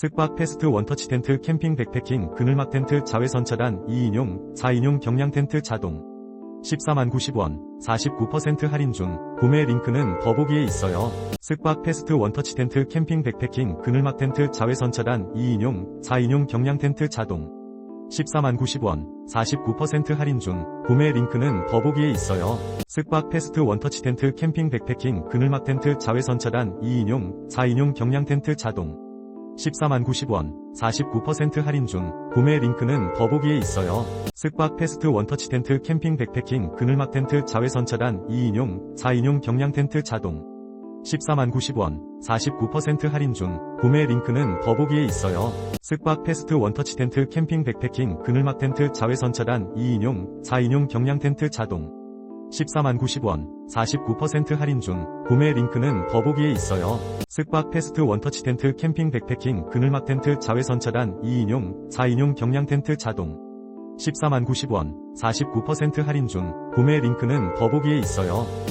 쓱박 패스트 원터치 텐트 캠핑 백패킹 그늘막 텐트 자외선 차단 2인용 4인용 경량 텐트 자동. 14만 90원 49% 할인 중. 구매 링크는 더보기에 있어요. 쓱박 패스트 원터치 텐트 캠핑 백패킹 그늘막 텐트 자외선 차단 2인용 4인용 경량 텐트 자동. 14만 90원 49% 할인 중. 구매 링크는 더보기에 있어요. 쓱박 패스트 원터치 텐트 캠핑 백패킹 그늘막 텐트 자외선 차단 2인용 4인용 경량 텐트 자동 14만 90원 49% 할인 중 구매 링크는 더보기에 있어요. 쓱박 패스트 원터치 텐트 캠핑 백패킹 그늘막 텐트 자외선 차단 2인용 4인용 경량 텐트 자동 14만 90원 49% 할인 중 구매 링크는 더보기에 있어요. 쓱박 패스트 원터치 텐트 캠핑 백패킹 그늘막 텐트 자외선 차단 2인용 4인용 경량 텐트 자동 14만 90원 49% 할인 중 구매 링크는 더보기에 있어요. 쓱박 패스트 원터치 텐트 캠핑 백패킹 그늘막 텐트 자외선 차단 2인용 4인용 경량 텐트 자동 14만 90원 49% 할인 중 구매 링크는 더보기에 있어요.